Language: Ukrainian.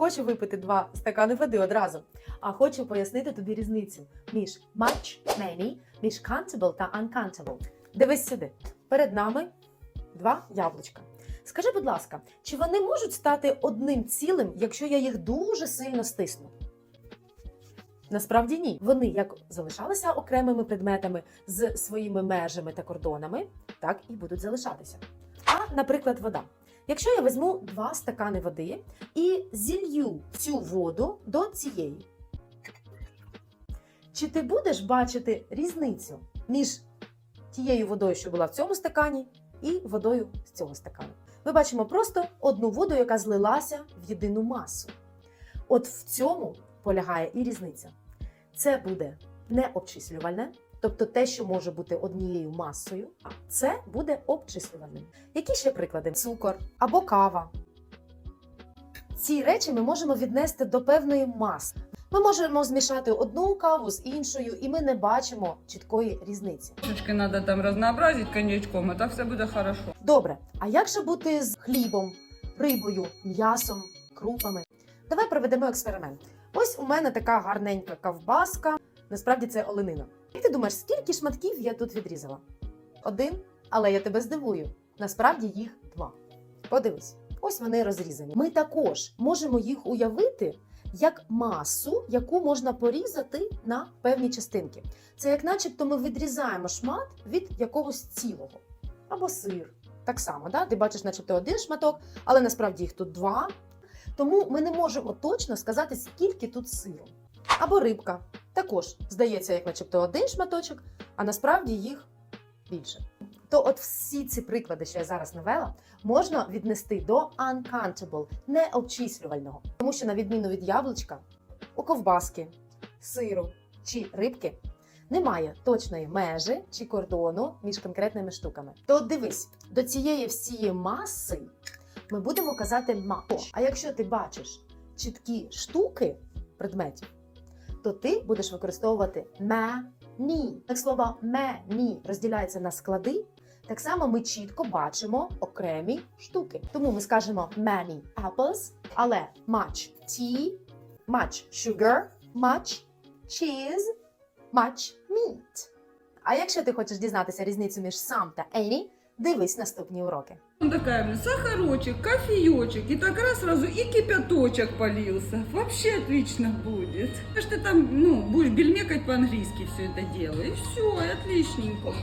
хочу випити два стакани води одразу, а хочу пояснити тобі різницю між much, many, між countable та uncountable. Дивись сюди. Перед нами два яблучка. Скажи, будь ласка, чи вони можуть стати одним цілим, якщо я їх дуже сильно стисну? Насправді ні. Вони як залишалися окремими предметами з своїми межами та кордонами, так і будуть залишатися. А, наприклад, вода. Якщо я візьму два стакани води і зілью цю воду до цієї, чи ти будеш бачити різницю між тією водою, що була в цьому стакані, і водою з цього стакану? Ми бачимо просто одну воду, яка злилася в єдину масу. От в цьому полягає і різниця. Це буде не обчислювальне, тобто те, що може бути однією масою, а це буде обчислювальним. Які ще приклади? Цукор або кава. Ці речі ми можемо віднести до певної маси. Ми можемо змішати одну каву з іншою, і ми не бачимо чіткої різниці. Трошечки надо там разнообразить коньячком, а так все буде хорошо. Добре, а як же бути з хлібом, рибою, м'ясом, крупами? Давай проведемо експеримент. Ось у мене така гарненька ковбаска. Насправді це оленина. Як ти думаєш, скільки шматків я тут відрізала? Один, але я тебе здивую. Насправді їх два. Подивись, ось вони розрізані. Ми також можемо їх уявити як масу, яку можна порізати на певні частинки. Це як начебто ми відрізаємо шмат від якогось цілого або сир. Так само, да? ти бачиш, начебто один шматок, але насправді їх тут два. Тому ми не можемо точно сказати, скільки тут сиру. Або рибка. Також здається, як начебто один шматочок, а насправді їх більше. То от всі ці приклади, що я зараз навела, можна віднести до uncountable, необчислювального. Тому що, на відміну від яблучка, у ковбаски, сиру чи рибки немає точної межі чи кордону між конкретними штуками. То дивись, до цієї всієї маси ми будемо казати much. А якщо ти бачиш чіткі штуки предметів, то ти будеш використовувати many. Як слово many розділяється на склади, так само ми чітко бачимо окремі штуки. Тому ми скажемо many apples, але much tea, much sugar, much cheese, much meat. А якщо ти хочеш дізнатися різницю між some та any, дивись наступні уроки. Он такая, блин, сахарочек, кофеечек, и раз сразу и кипяточек полился. Вообще отлично будет. Что ты там, ну, будешь бельмекать по-английски все это дело, и все, отличненько.